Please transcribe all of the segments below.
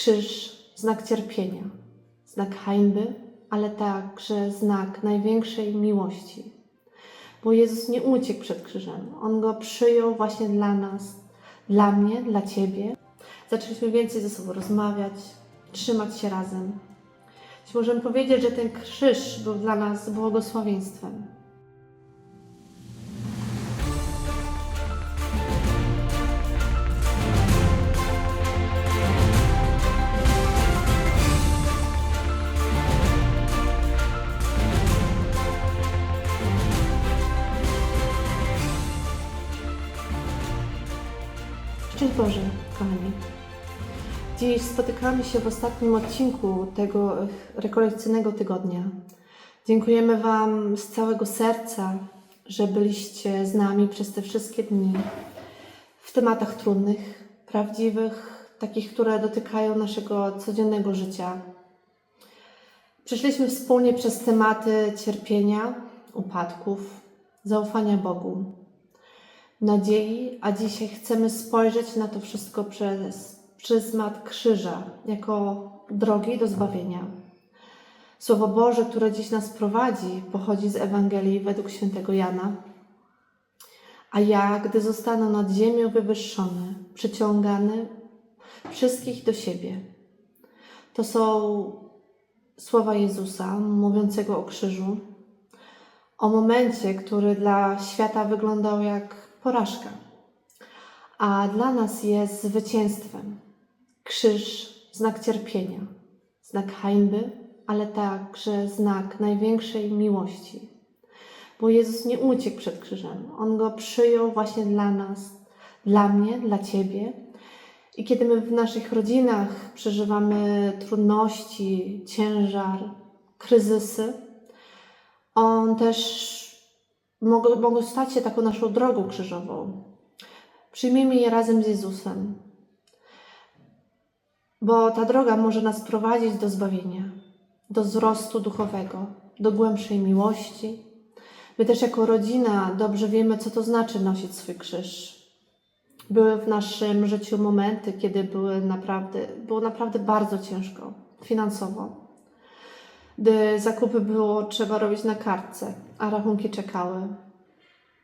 Krzyż, znak cierpienia, znak hańby, ale także znak największej miłości. Bo Jezus nie uciekł przed krzyżem. On go przyjął właśnie dla nas, dla mnie, dla Ciebie. Zaczęliśmy więcej ze sobą rozmawiać, trzymać się razem. Możemy powiedzieć, że ten krzyż był dla nas błogosławieństwem. Szczęść Boże, kochani. Dziś spotykamy się w ostatnim odcinku tego rekolekcyjnego tygodnia. Dziękujemy Wam z całego serca, że byliście z nami przez te wszystkie dni w tematach trudnych, prawdziwych, takich, które dotykają naszego codziennego życia. Przeszliśmy wspólnie przez tematy cierpienia, upadków, zaufania Bogu, nadziei, a dzisiaj chcemy spojrzeć na to wszystko przez pryzmat krzyża, jako drogi do zbawienia. Słowo Boże, które dziś nas prowadzi, pochodzi z Ewangelii według świętego Jana. A ja, gdy zostanę nad ziemią wywyższony, przyciągany wszystkich do siebie. To są słowa Jezusa mówiącego o krzyżu, o momencie, który dla świata wyglądał jak porażka, a dla nas jest zwycięstwem. Krzyż, znak cierpienia, znak hańby, ale także znak największej miłości. Bo Jezus nie uciekł przed krzyżem. On go przyjął właśnie dla nas, dla mnie, dla Ciebie. I kiedy my w naszych rodzinach przeżywamy trudności, ciężar, kryzysy, On też mogą, mogą stać się taką naszą drogą krzyżową. Przyjmijmy je razem z Jezusem, bo ta droga może nas prowadzić do zbawienia, do wzrostu duchowego, do głębszej miłości. My też jako rodzina dobrze wiemy, co to znaczy nosić swój krzyż. Były w naszym życiu momenty, kiedy były naprawdę, było naprawdę bardzo ciężko finansowo. Gdy zakupy było trzeba robić na kartce, a rachunki czekały.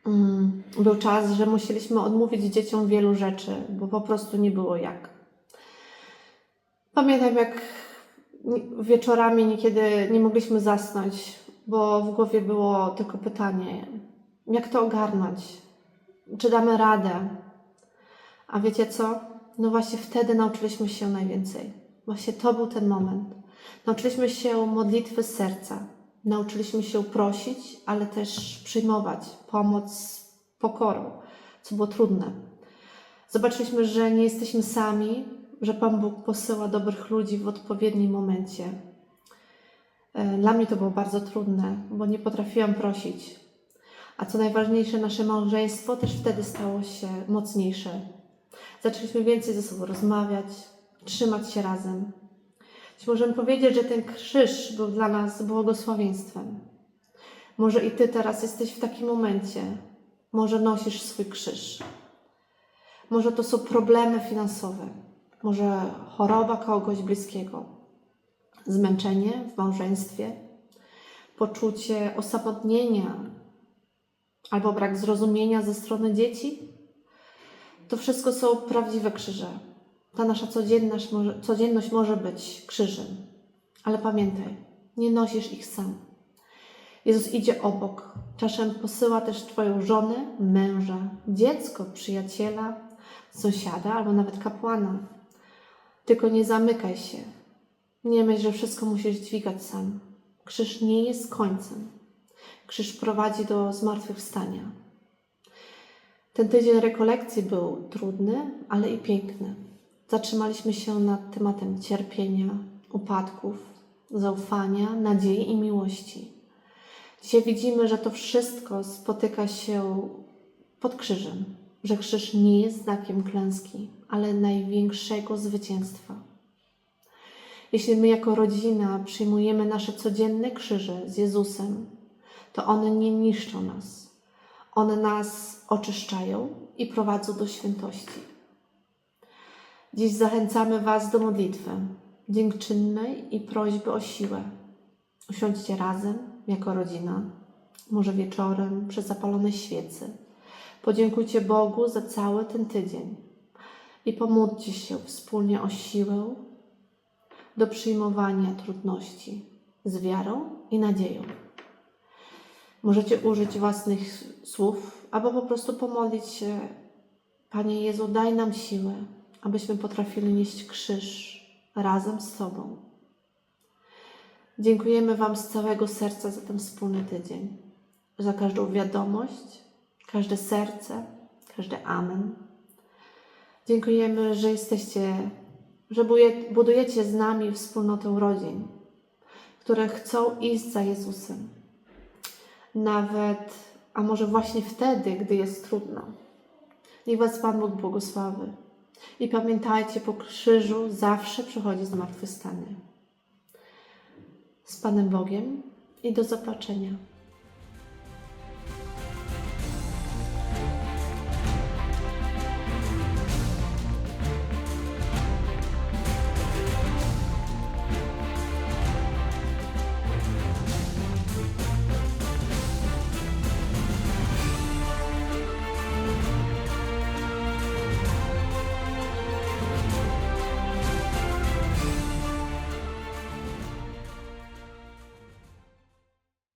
Mm, Był czas, że musieliśmy odmówić dzieciom wielu rzeczy, bo po prostu nie było jak. Pamiętam, jak wieczorami niekiedy nie mogliśmy zasnąć, bo w głowie było tylko pytanie, jak to ogarnąć? Czy damy radę? A wiecie co? No właśnie wtedy nauczyliśmy się najwięcej. Właśnie to był ten moment. Nauczyliśmy się modlitwy serca. Nauczyliśmy się prosić, ale też przyjmować pomoc z pokorą, co było trudne. Zobaczyliśmy, że nie jesteśmy sami, że Pan Bóg posyła dobrych ludzi w odpowiednim momencie. E, Dla mnie to było bardzo trudne, bo nie potrafiłam prosić. A co najważniejsze, nasze małżeństwo też wtedy stało się mocniejsze. Zaczęliśmy więcej ze sobą rozmawiać, trzymać się razem. Możemy powiedzieć, że ten krzyż był dla nas błogosławieństwem. Może i Ty teraz jesteś w takim momencie. Może nosisz swój krzyż. Może to są problemy finansowe. Może choroba kogoś bliskiego. Zmęczenie w małżeństwie. Poczucie osamotnienia. Albo brak zrozumienia ze strony dzieci. To wszystko są prawdziwe krzyże. Ta nasza codzienność może, codzienność może być krzyżem. Ale pamiętaj, nie nosisz ich sam. Jezus idzie obok. Czasem posyła też Twoją żonę, męża, dziecko, przyjaciela, sąsiada albo nawet kapłana. Tylko nie zamykaj się. Nie myśl, że wszystko musisz dźwigać sam. Krzyż nie jest końcem. Krzyż prowadzi do zmartwychwstania. Ten tydzień rekolekcji był trudny, ale i piękny. Zatrzymaliśmy się nad tematem cierpienia, upadków, zaufania, nadziei i miłości. Dzisiaj widzimy, że to wszystko spotyka się pod krzyżem, że krzyż nie jest znakiem klęski, ale największego zwycięstwa. Jeśli my jako rodzina przyjmujemy nasze codzienne krzyże z Jezusem, to one nie niszczą nas. One nas oczyszczają i prowadzą do świętości. Dziś zachęcamy Was do modlitwy dziękczynnej i prośby o siłę. Usiądźcie razem jako rodzina, może wieczorem przy zapalonej świecy. Podziękujcie Bogu za cały ten tydzień i pomódlcie się wspólnie o siłę do przyjmowania trudności z wiarą i nadzieją. Możecie użyć własnych słów, albo po prostu pomodlić się: Panie Jezu, daj nam siłę, abyśmy potrafili nieść krzyż razem z Tobą. Dziękujemy Wam z całego serca za ten wspólny tydzień, za każdą wiadomość, każde serce, każdy amen. Dziękujemy, że jesteście, że budujecie z nami wspólnotę rodzin, które chcą iść za Jezusem. Nawet, a może właśnie wtedy, gdy jest trudno. Niech Was Pan Bóg błogosławi. I pamiętajcie, po krzyżu zawsze przychodzi zmartwychwstanie. Z Panem Bogiem i do zobaczenia.